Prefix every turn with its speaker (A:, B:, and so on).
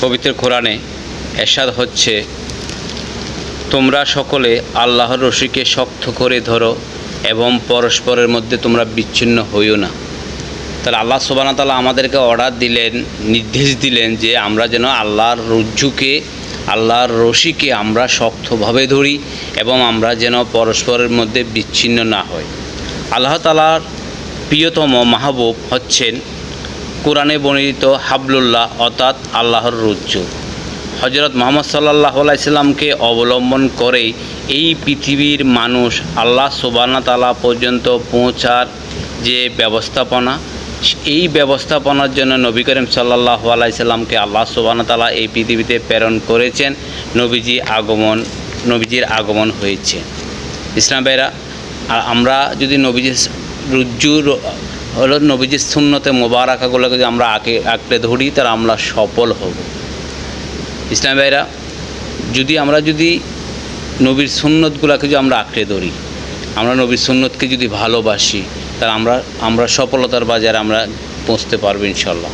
A: পবিত্র কোরআনে এরশাদ হচ্ছে, তোমরা সকলে আল্লাহর রশিকে শক্ত করে ধরো এবং পরস্পরের মধ্যে তোমরা বিচ্ছিন্ন হইও না। তাহলে আল্লাহ সোবানা তালা আমাদেরকে অর্ডার দিলেন, নির্দেশ দিলেন যে আমরা যেন আল্লাহর রজ্জুকে, আল্লাহর রশিকে আমরা শক্তভাবে ধরি এবং আমরা যেন পরস্পরের মধ্যে বিচ্ছিন্ন না হই। আল্লাহ তালার প্রিয়তম মাহবুব হচ্ছেন কোরআনে বর্ণিত হাবলুল্লাহ অর্থাৎ আল্লাহর রজ্জু। হজরত মোহাম্মদ সাল্লাহ আলাইসাল্লামকে অবলম্বন করেই এই পৃথিবীর মানুষ আল্লাহ সুবানা তালা পর্যন্ত পৌঁছার যে ব্যবস্থাপনা, এই ব্যবস্থাপনার জন্য নবী করিম সাল্লাহ আলাইসাল্লামকে আল্লাহ সুবানা তালা এই পৃথিবীতে প্রেরণ করেছেন। নবীজি আগমন, নবীজির আগমন হয়েছে। ইসলাম ভাইরা আর আমরা যদি নবীজির রুজ্জুর হলো নবীজির শূন্যতে মোবারকাগুলোকে যদি আমরা আঁকে, আঁকড়ে ধরি তাহলে আমরা সফল হব। ইসলাম ভাইরা, যদি আমরা যদি নবীর সুন্নতগুলোকে যদি আমরা আঁকড়ে ধরি, আমরা নবীর সুন্নতকে যদি ভালোবাসি, তাহলে আমরা আমরা সফলতার বাজারে আমরা পৌঁছতে পারব ইনশাল্লাহ